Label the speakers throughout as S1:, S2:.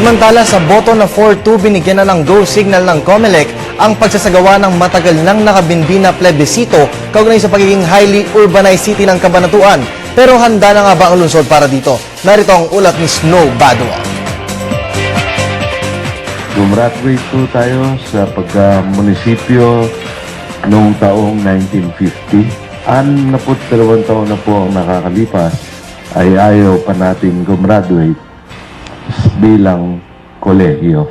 S1: Samantala sa boto na 4-2 binigyan na ng go signal ng COMELEC ang pagsasagawa ng matagal nang nakabinbi na plebisito kaugnay sa pagiging highly urbanized city ng Cabanatuan. Pero handa na nga ba ang lungsod para dito? Narito ang ulat ni Snow Badua.
S2: Gumraduate po tayo sa pagka-munisipyo noong taong 1950. An na po dalawang taon na po ang nakakalipas ay ayaw pa natin gumraduate bilang kolehiyo.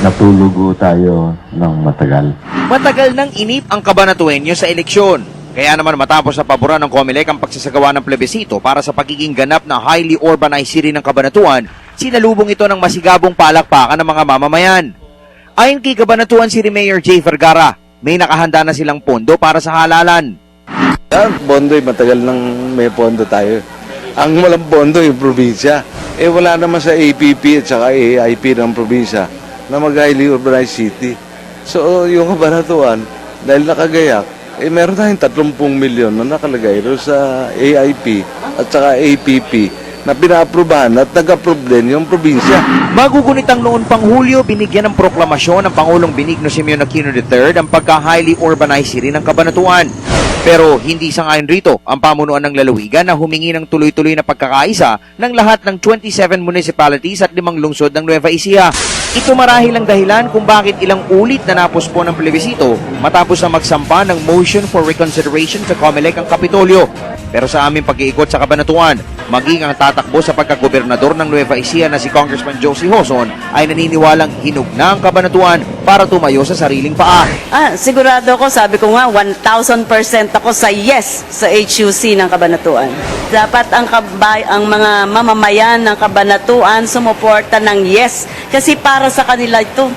S2: Natulugo tayo ng matagal.
S3: Matagal nang inip ang Cabanatuenyo sa eleksyon. Kaya naman matapos sa paboran ng COMELEC ang pagsasagawa ng plebisito para sa pagiging ganap na highly urbanized city ng Cabanatuan, sinalubong ito ng masigabong palakpakan ng mga mamamayan. Ayon kay Cabanatuan City Mayor Jay Vergara, may nakahanda na silang pondo para sa halalan.
S4: Ang pondo, matagal nang may pondo tayo. Ang walang pondo, yung probinsya. Eh, wala naman sa APP at saka AIP ng probinsya na mag-highly urbanized city. So, yung kabanatuan, dahil nakagayak, eh, meron tayong 30 milyon na nakalagay doon sa AIP at saka APP na pina-aprobahan at nag-approve din yung probinsya.
S3: Magugunitang noon pang Hulyo, binigyan ng proklamasyon ng Pangulong Benigno Simeon Aquino III ang pagka-highly urbanized city ng Cabanatuan. Pero hindi sangayon rito ang pamunuan ng lalawigan na humingi ng tuloy-tuloy na pagkakaisa ng lahat ng 27 municipalities at limang lungsod ng Nueva Ecija. Ito marahil ang dahilan kung bakit ilang ulit na napuspo ng plebisito matapos na magsampa ng motion for reconsideration sa COMELEC ang Kapitolyo. Pero sa aming pag-iikot sa Cabanatuan, maging ang tatakbo sa pagkagobernador ng Nueva Ecija na si Congressman Josie Hoson ay naniniwalang hinug na ang Cabanatuan para tumayo sa sariling paa.
S5: Ah, sigurado ako, sabi ko nga, 1,000% ako sa yes sa HUC ng Kabanatuan. Dapat ang, kabay, ang mga mamamayan ng Kabanatuan sumuporta ng yes kasi para sa kanila ito.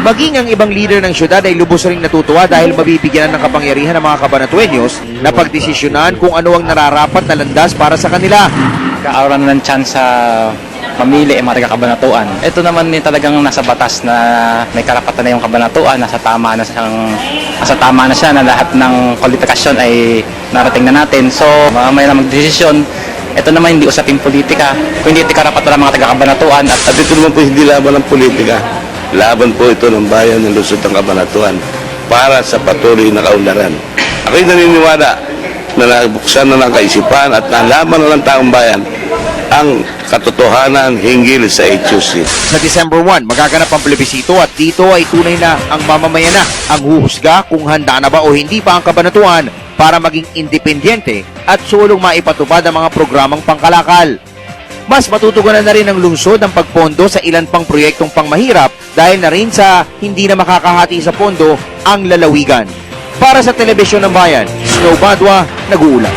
S3: Maging ang ibang leader ng syudad ay lubos ring natutuwa dahil mabibigyan ng kapangyarihan ng mga kabanatuenyos na pagdesisyonan kung ano ang nararapat na landas para sa kanila.
S6: Kaawran ng chance sa mamili ang mga taga-kabanatuan. Ito naman ni talagang nasa batas na may karapatan na yung kabanatuan, nasa tama na siyang nasa tama na siya na lahat ng kwalifikasyon ay narating na natin. So, mamaya na magdesisyon. Ito naman hindi usaping politika, kundi iti karapatan ng mga taga-kabanatuan at
S4: At ito naman po hindi laban ng politika. Laban po ito ng bayan ng Luzon ng Kabanatuan para sa patuloy na kaunlaran. Ako'y naniniwala na nabuksan na ng kaisipan at nalaman na ng taong bayan ang katotohanan hinggil sa HUC.
S3: Sa December 1, magaganap ang plebisito at dito ay tunay na ang mamamayan na ang huhusga kung handa na ba o hindi pa ang kabanatuan para maging independyente at sulong maipatupad ang mga programang pangkalakal. Mas matutugunan na rin ng lungsod ang pagpondo sa ilan pang proyektong pangmahirap dahil na rin sa hindi na makakahati sa pondo ang lalawigan. Para sa Telebisyon ng Bayan, Snow Badwa, nag-uulat.